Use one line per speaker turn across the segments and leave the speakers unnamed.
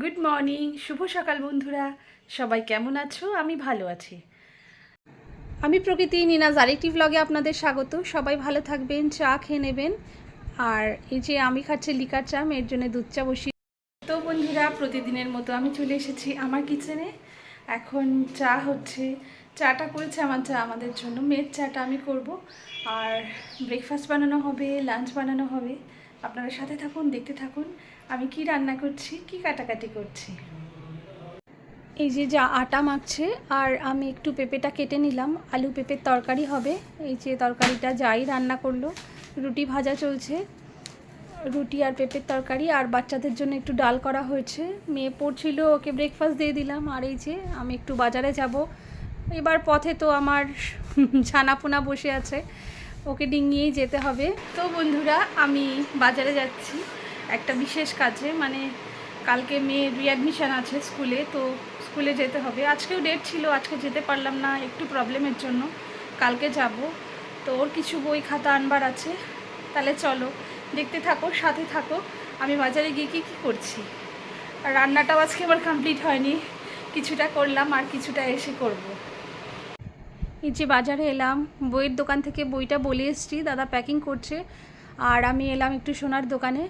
Good morning শুভ সকাল বন্ধুরা। সবাই কেমন আছো? আমি ভালো আছি। আমি প্রকৃতি নিনাজ আরেকটি ব্লগে আপনাদের স্বাগত। সবাই ভালো থাকবেন, চা খেয়ে নেবেন। আর এই যে আমি খাচ্ছি লিকার চা মেয়ের জন্য দুধ চা বসিয়ে তো বন্ধুরা, প্রতিদিনের মতো আমি চলে এসেছি আমার কিচেনে এখন চা হচ্ছে চাটা করেছে আমার চা, আমাদের জন্য। মেয়ের চাটা আমি করব। আর ব্রেকফাস্ট বানানো হবে লাঞ্চ বানানো হবে। আপনারা সাথে থাকুন, দেখতে থাকুন, আমি কি রান্না করছি, কি কাটাকাটি করছি। এই যে যা আটা মাখছে, আর আমি একটু পেঁপেটা কেটে নিলাম, আলু পেঁপের তরকারি হবে। এই যে তরকারিটা যাই রান্না করল, রুটি ভাজা চলছে। রুটি আর পেঁপের তরকারি আর বাচ্চাদের জন্য একটু ডাল করা হয়েছে। মেয়ে পড়ছিল, ওকে ব্রেকফাস্ট দিয়ে দিলাম। আর এই যে আমি একটু বাজারে যাব। এবার পথে তো আমার ছানাপোনা বসে আছে। ওকে ডিঙিয়েই যেতে হবে। তো বন্ধুরা, আমি বাজারে যাচ্ছি একটা বিশেষ কাজে। মানে কালকে মেয়ের রিঅ্যাডমিশন আছে স্কুলে, তো স্কুলে যেতে হবে। আজকেও ডেট ছিল, আজকে যেতে পারলাম না, একটু প্রবলেমের জন্য। কালকে যাব। তো ওর কিছু বই খাতা আনবার আছে। তাহলে চলো, দেখতে থাকো, সাথে থাকো। আমি বাজারে গিয়ে কী কী করছি? রান্নাটাও আজকে আমার কমপ্লিট হয়নি। কিছুটা করলাম, আর কিছুটা এসে করব। এই যে বাজারে এলাম, বইয়ের দোকান থেকে বইটা বলে এসছি, দাদা প্যাকিং করছে। আর আমি এলাম একটু সোনার দোকানে।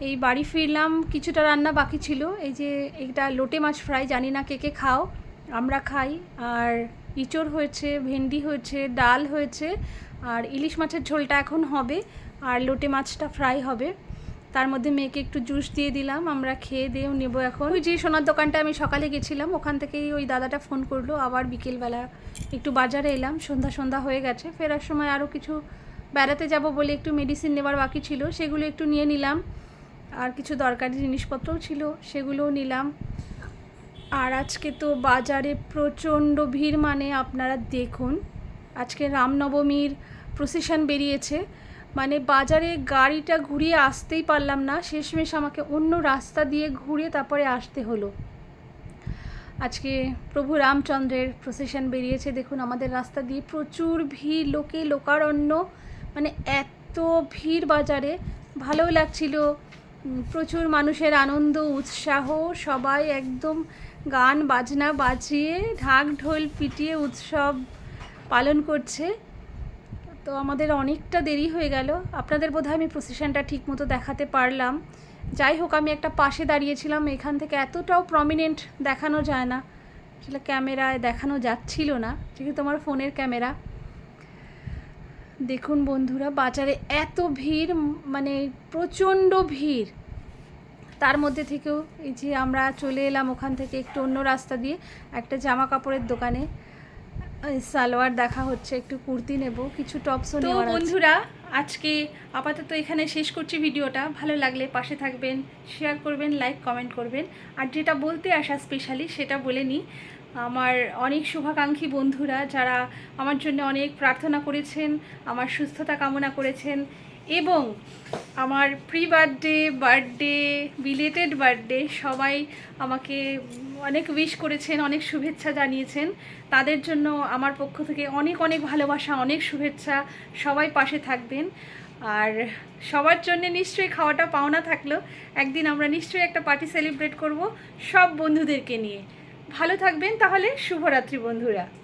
এই বাড়ি ফিরলাম, কিছুটা রান্না বাকি ছিল। এই যে এটা লোটে মাছ ফ্রাই জানি না কে কে খাও। আমরা খাই। আর ইঁচড় হয়েছে, ভেন্ডি হয়েছে, ডাল হয়েছে। আর ইলিশ মাছের ঝোলটা এখন হবে। আর লোটে মাছটা ফ্রাই হবে। তার মধ্যে মেয়েকে একটু জুস দিয়ে দিলাম, আমরা খেয়ে দিয়েও নেব এখন। ওই যে সোনার দোকানটা আমি সকালে গেছিলাম, ওখান থেকেই ওই দাদাটা ফোন করল, আবার বিকেলবেলা একটু বাজারে এলাম, সন্ধ্যা সন্ধ্যা হয়ে গেছে, ফেরার সময় আরও কিছু বেড়াতে যাব বলে একটু মেডিসিন নেবার বাকি ছিল, সেগুলো একটু নিয়ে নিলাম। আর কিছু দরকারি জিনিসপত্রও ছিল, সেগুলোও নিলাম। আর আজকে তো বাজারে প্রচণ্ড ভিড় মানে আপনারা দেখুন, আজকে রামনবমীর প্রসেশন বেরিয়েছে। মানে বাজারে গাড়িটা ঘুরিয়ে আসতেই পারলাম না। শেষমেশ আমাকে অন্য রাস্তা দিয়ে ঘুরে তারপরে আসতে হলো। আজকে প্রভু রামচন্দ্রের প্রসেশন বেরিয়েছে। দেখুন, আমাদের রাস্তা দিয়ে প্রচুর ভিড়, লোকে লোকারণ্য মানে এত ভিড় বাজারে। ভালো লাগছিল। প্রচুর মানুষের আনন্দ, উৎসাহ, সবাই একদম গান, বাজনা বাজিয়ে, ঢাক ঢোল পিটিয়ে উৎসব পালন করছে। তো আমাদের অনেকটা দেরি হয়ে গেল। আপনাদের বোধহয় আমি প্রসেশনটা ঠিক মতো দেখাতে পারলাম। যাই হোক, আমি একটা পাশে দাঁড়িয়েছিলাম, এখান থেকে এতটাও প্রমিনেন্ট দেখানো যায় না। আসলে ক্যামেরায় দেখানো যাচ্ছিল না, যেহেতু তোমার ফোনের ক্যামেরা। দেখুন বন্ধুরা, বাজারে এত ভিড় মানে প্রচণ্ড ভিড়। তার মধ্যে থেকেও এই যে আমরা চলে এলাম ওখান থেকে একটু অন্য রাস্তা দিয়ে, একটা জামা কাপড়ের দোকানে। সালোয়ার দেখা হচ্ছে একটু কুর্তি নেব কিছু টপসও
তো বন্ধুরা আজকে আপাতত এখানে শেষ করছি ভিডিওটা। ভালো লাগলে পাশে থাকবেন শেয়ার করবেন লাইক কমেন্ট করবেন। আর যেটা বলতে আসা স্পেশালি সেটা বলে নিই। আমার অনেক শুভাকাঙ্ক্ষী বন্ধুরা যারা আমার জন্য অনেক প্রার্থনা করেছেন আমার সুস্থতা কামনা করেছেন। এবং আমার pre birthday birthday belated birthday সবাই আমাকে অনেক উইশ করেছেন, অনেক শুভেচ্ছা জানিয়েছেন। তাদের জন্য আমার পক্ষ থেকে অনেক অনেক ভালোবাসা, অনেক শুভেচ্ছা। সবাই পাশে থাকবেন। আর সবার জন্য নিশ্চয়ই খাওয়াটা পাওনা থাকল। একদিন আমরা নিশ্চয়ই একটা পার্টি সেলিব্রেট করব সব বন্ধুদেরকে নিয়ে। ভালো থাকবেন তাহলে। শুভরাত্রি বন্ধুরা।